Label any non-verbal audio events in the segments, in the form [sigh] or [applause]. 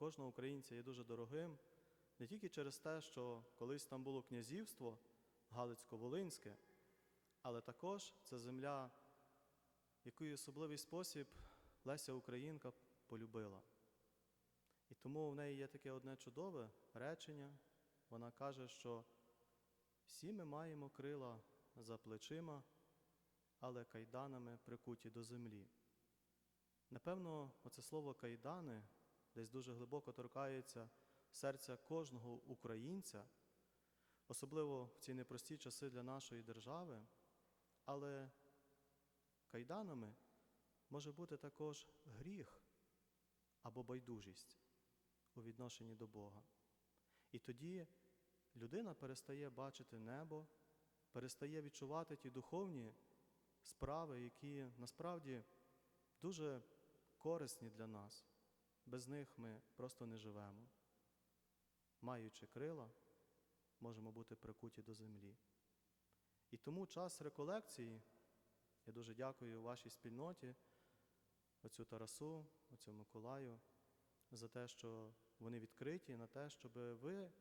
кожного українця є дуже дорогим не тільки через те, що колись там було князівство Галицько-Волинське, але також це земля, яку в особливий спосіб Леся Українка полюбила. І тому в неї є таке одне чудове речення. Вона каже, що всі ми маємо крила за плечима, але кайданами прикуті до землі. Напевно, оце слово кайдани десь дуже глибоко торкається серця кожного українця, особливо в ці непрості часи для нашої держави, але кайданами може бути також гріх або байдужість у відношенні до Бога. І тоді людина перестає бачити небо, перестає відчувати ті духовні справи, які насправді дуже корисні для нас. Без них ми просто не живемо. Маючи крила, можемо бути прикуті до землі. І тому час реколекції, я дуже дякую вашій спільноті, оцю Тарасу, оцю Миколаю, за те, що вони відкриті на те, щоб ви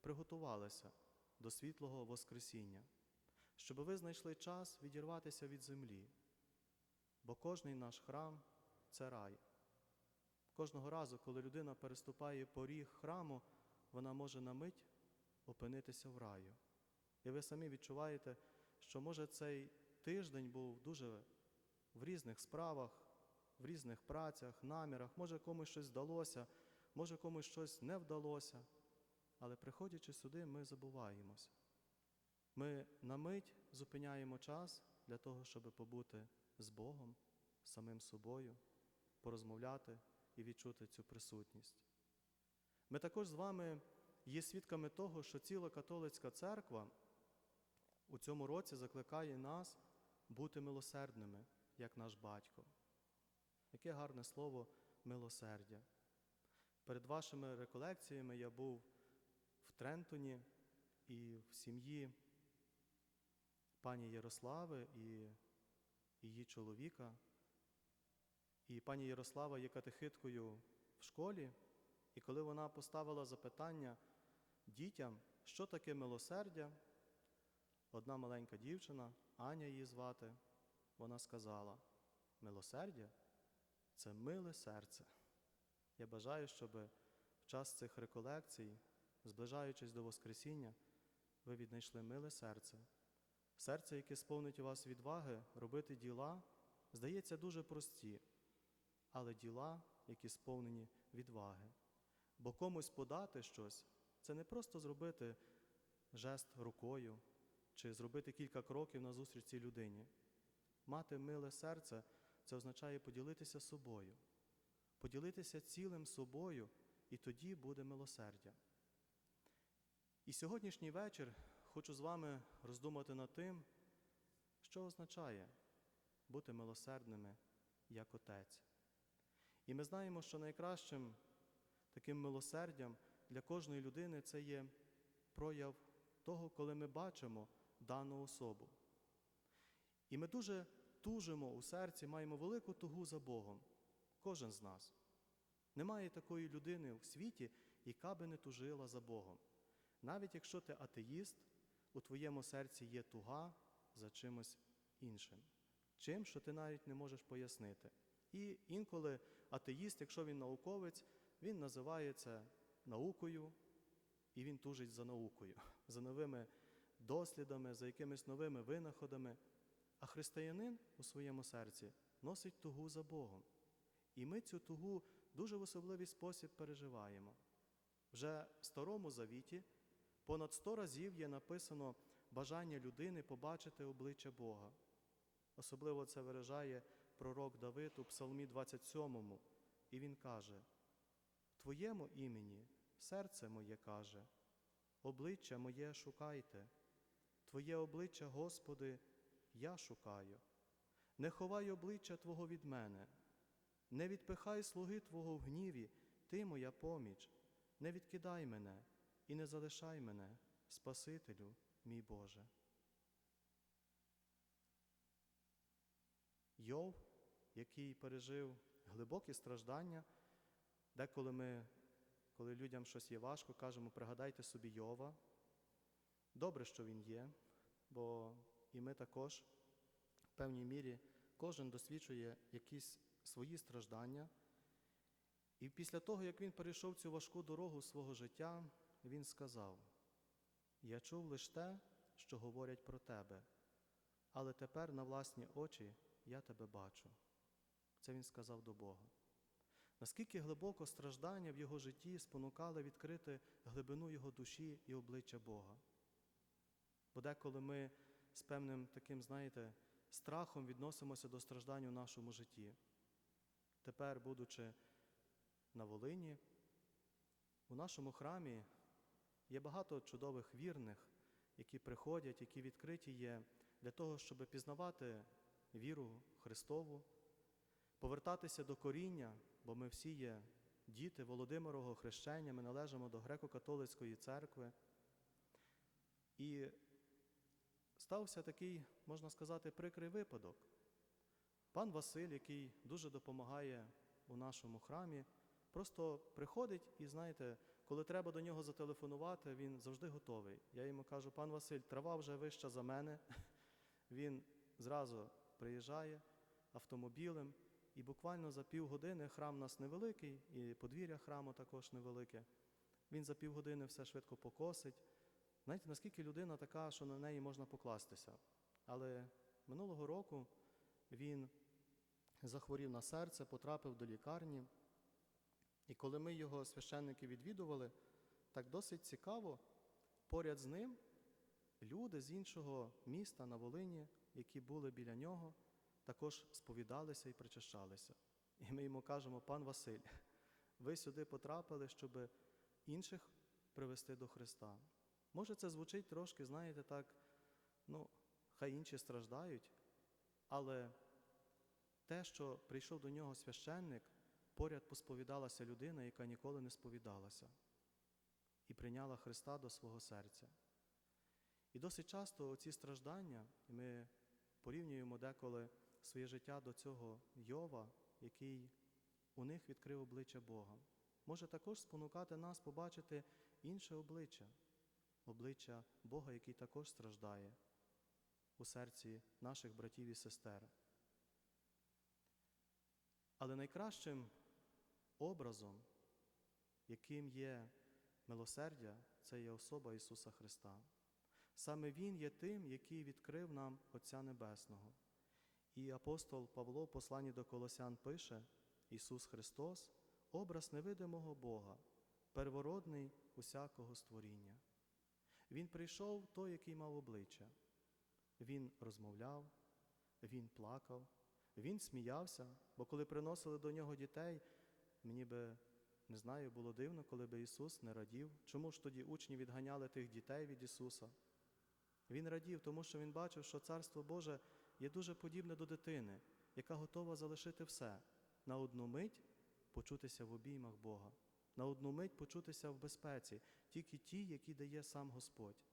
приготувалися до світлого Воскресіння, щоб ви знайшли час відірватися від землі. Бо кожний наш храм це рай. Кожного разу, коли людина переступає поріг храму, вона може на мить опинитися в раю. І ви самі відчуваєте, що може цей тиждень був дуже в різних справах, в різних працях, намірах, може комусь щось вдалося, може комусь щось не вдалося. Але приходячи сюди, ми забуваємося. Ми на мить зупиняємо час для того, щоб побути з Богом, самим собою, порозмовляти і відчути цю присутність. Ми також з вами є свідками того, що ціла католицька церква у цьому році закликає нас бути милосердними, як наш батько. Яке гарне слово милосердя. Перед вашими реколекціями я був в Трентоні і в сім'ї пані Ярослави і її чоловіка. І пані Ярослава є катехиткою в школі, і коли вона поставила запитання дітям, що таке милосердя, одна маленька дівчина, Аня її звати, вона сказала: милосердя це миле серце. Я бажаю, щоб в час цих реколекцій, зближаючись до Воскресіння, ви віднайшли миле серце. Серце, яке сповнить у вас відваги робити діла, здається, дуже прості, але діла, які сповнені відваги. Бо комусь подати щось це не просто зробити жест рукою чи зробити кілька кроків назустріч цій людині. Мати миле серце це означає поділитися собою, поділитися цілим собою, і тоді буде милосердя. І сьогоднішній вечір хочу з вами роздумати над тим, що означає бути милосердними як Отець. І ми знаємо, що найкращим таким милосердям для кожної людини це є прояв того, коли ми бачимо дану особу. І ми дуже тужимо у серці, маємо велику тугу за Богом, кожен з нас. Немає такої людини в світі, яка би не тужила за Богом. Навіть якщо ти атеїст, у твоєму серці є туга за чимось іншим, чим, що ти навіть не можеш пояснити. І інколи атеїст, якщо він науковець, він називає це наукою, і він тужить за наукою, [laughs] за новими дослідами, за якимись новими винаходами. А християнин у своєму серці носить тугу за Богом. І ми цю тугу дуже в особливий спосіб переживаємо. Вже в Старому Завіті понад сто разів є написано бажання людини побачити обличчя Бога. Особливо це виражає пророк Давид у Псалмі 27, і він каже: Твоєму імені серце моє каже, обличчя моє шукайте, Твоє обличчя, Господи, я шукаю. Не ховай обличчя Твого від мене, не відпихай слуги Твого в гніві, Ти моя поміч, не відкидай мене і не залишай мене, Спасителю, мій Боже. Йов, який пережив глибокі страждання, деколи ми коли людям щось є важко, кажемо, пригадайте собі Йова. Добре, що він є, бо і ми також в певній мірі кожен досвідчує якісь свої страждання. І після того, як він перейшов цю важку дорогу свого життя, він сказав: Я чув лише те, що говорять про тебе, але тепер на власні очі я тебе бачу. Це він сказав до Бога. Наскільки глибоко страждання в його житті спонукали відкрити глибину його душі і обличчя Бога. Бо деколи ми з певним таким, знаєте, страхом відносимося до страждань у нашому житті. Тепер, будучи на Волині, у нашому храмі є багато чудових вірних, які приходять, які відкриті є для того, щоб пізнавати віру Христову, повертатися до коріння, бо ми всі є діти Володимирового хрещення, ми належимо до греко-католицької церкви. І стався такий, можна сказати, прикрий випадок. Пан Василь, який дуже допомагає у нашому храмі, просто приходить і, знаєте, коли треба до нього зателефонувати, він завжди готовий. Я йому кажу, пан Василь, трава вже вища за мене. [laughs] Він зразу приїжджає автомобілем, і буквально за півгодини храм нас невеликий, і подвір'я храму також невелике. Він за півгодини все швидко покосить. Знаєте, наскільки людина така, що на неї можна покластися. Але минулого року він захворів на серце, потрапив до лікарні. І коли ми його священники відвідували, так досить цікаво, поряд з ним люди з іншого міста на Волині, які були біля нього, також сповідалися і причащалися. І ми йому кажемо, пан Василь, ви сюди потрапили, щоб інших привести до Христа. Може, це звучить трошки, знаєте, так, ну, хай інші страждають, але те, що прийшов до нього священник, поряд посповідалася людина, яка ніколи не сповідалася, і прийняла Христа до свого серця. І досить часто ці страждання, і ми порівнюємо деколи своє життя до цього Йова, який у них відкрив обличчя Бога, може також спонукати нас побачити інше обличчя, обличчя Бога, який також страждає у серці наших братів і сестер. Але найкращим образом, яким є милосердя, це є особа Ісуса Христа. Саме Він є тим, який відкрив нам Отця Небесного. І апостол Павло в посланні до Колосян пише: Ісус Христос, образ невидимого Бога, первородний усякого створіння. Він прийшов той, який мав обличчя. Він розмовляв, він плакав, він сміявся, бо коли приносили до нього дітей, мені би не знаю, було дивно, коли би Ісус не радів. Чому ж тоді учні відганяли тих дітей від Ісуса? Він радів, тому що він бачив, що Царство Боже є дуже подібне до дитини, яка готова залишити все, на одну мить почутися в обіймах Бога, на одну мить почутися в безпеці, тільки ті, які дає сам Господь.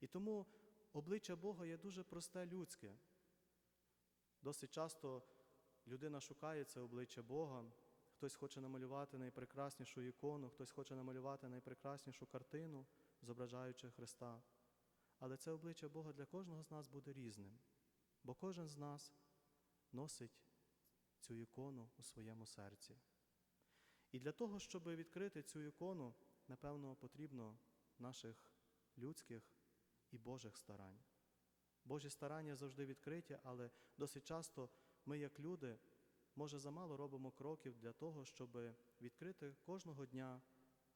І тому обличчя Бога є дуже просте людське. Досить часто людина шукає це обличчя Бога, хтось хоче намалювати найпрекраснішу ікону, хтось хоче намалювати найпрекраснішу картину, зображаючи Христа. Але це обличчя Бога для кожного з нас буде різним, бо кожен з нас носить цю ікону у своєму серці. І для того, щоб відкрити цю ікону, напевно, потрібно наших людських і Божих старань. Божі старання завжди відкриті, але досить часто ми, як люди, може, замало робимо кроків для того, щоб відкрити кожного дня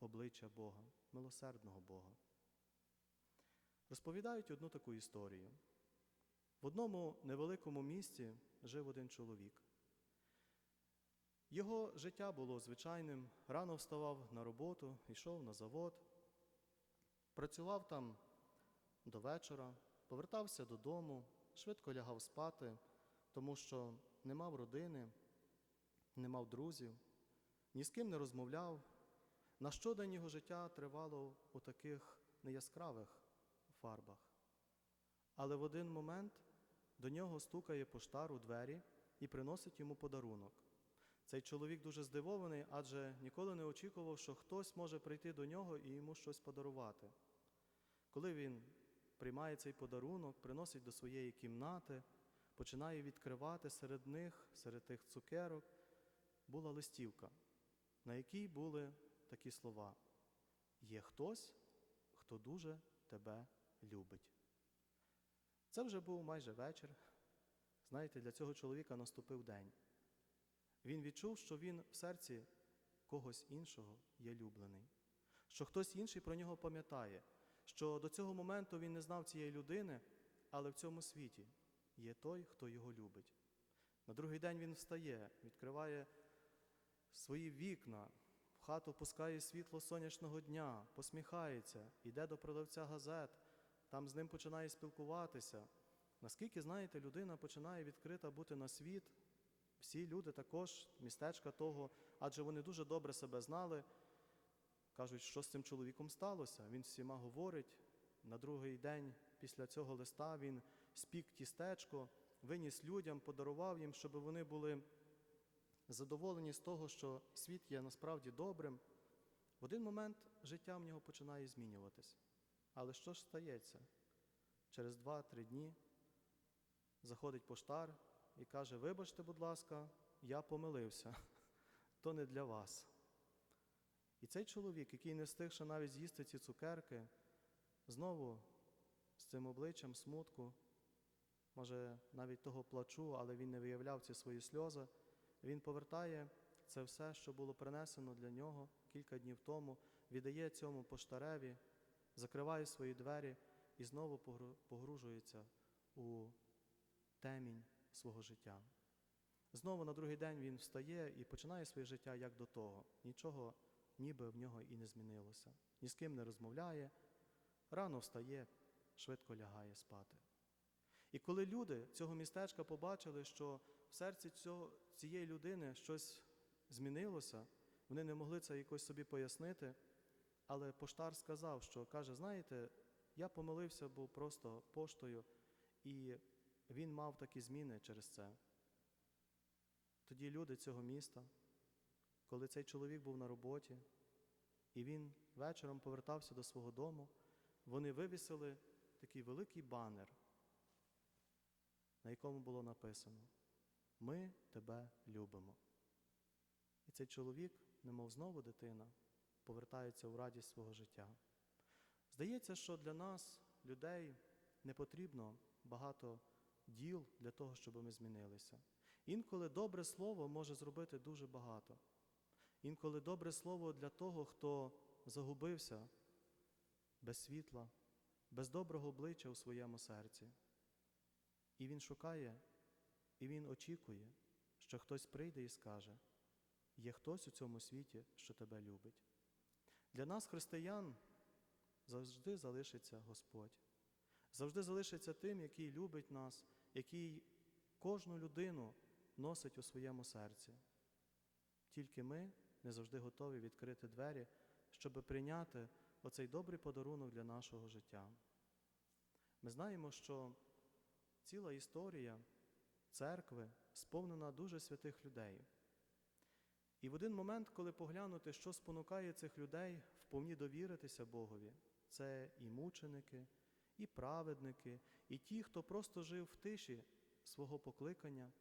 обличчя Бога, милосердного Бога. Розповідають одну таку історію. В одному невеликому місті жив один чоловік. Його життя було звичайним, рано вставав на роботу, йшов на завод, працював там до вечора, повертався додому, швидко лягав спати, тому що не мав родини, не мав друзів, ні з ким не розмовляв. На щодень його життя тривало у таких неяскравих фарбах. Але в один момент до нього стукає поштар у двері і приносить йому подарунок. Цей чоловік дуже здивований, адже ніколи не очікував, що хтось може прийти до нього і йому щось подарувати. Коли він приймає цей подарунок, приносить до своєї кімнати, починає відкривати серед них, серед тих цукерок, була листівка, на якій були такі слова: Є хтось, хто дуже тебе любить. Це вже був майже вечір. Знаєте, для цього чоловіка наступив день. Він відчув, що він в серці когось іншого є люблений, що хтось інший про нього пам'ятає, що до цього моменту він не знав цієї людини, але в цьому світі є той, хто його любить. На другий день він встає, відкриває свої вікна, в хату пускає світло сонячного дня, посміхається, йде до продавця газет, там з ним починає спілкуватися. Наскільки, знаєте, людина починає відкрита бути на світ, всі люди також, містечка того, адже вони дуже добре себе знали, кажуть, що з цим чоловіком сталося. Він всіма говорить. На другий день після цього листа він спік тістечко, виніс людям, подарував їм, щоб вони були задоволені з того, що світ є насправді добрим. В один момент життя в нього починає змінюватись. Але що ж стається? Через два-три дні заходить поштар і каже: Вибачте, будь ласка, я помилився, [laughs] то не для вас. І цей чоловік, який не встиг ще навіть з'їсти ці цукерки, знову з цим обличчям смутку, може навіть того плачу, але він не виявляв ці свої сльози, він повертає це все, що було принесено для нього кілька днів тому, віддає цьому поштареві, закриває свої двері і знову погружується у темінь свого життя. Знову на другий день він встає і починає своє життя як до того. Нічого ніби в нього і не змінилося. Ні з ким не розмовляє, рано встає, швидко лягає спати. І коли люди цього містечка побачили, що в серці цього, цієї людини щось змінилося, вони не могли це якось собі пояснити, але поштар сказав, що каже, знаєте, я помилився, був просто поштою, і він мав такі зміни через це. Тоді люди цього міста, коли цей чоловік був на роботі, і він вечором повертався до свого дому, вони вивісили такий великий банер, на якому було написано: Ми тебе любимо. І цей чоловік, немов знову дитина, повертається у радість свого життя. Здається, що для нас, людей, не потрібно багато діл для того, щоб ми змінилися. Інколи добре слово може зробити дуже багато. Інколи добре слово для того, хто загубився без світла, без доброго обличчя у своєму серці. І він шукає, і він очікує, що хтось прийде і скаже: є хтось у цьому світі, що тебе любить. Для нас, християн, завжди залишиться Господь, завжди залишиться тим, який любить нас, який кожну людину носить у своєму серці. Тільки ми не завжди готові відкрити двері, щоб прийняти оцей добрий подарунок для нашого життя. Ми знаємо, що ціла історія церкви сповнена дуже святих людей. І в один момент, коли поглянути, що спонукає цих людей вповні довіритися Богові, це і мученики, і праведники, і ті, хто просто жив в тиші свого покликання,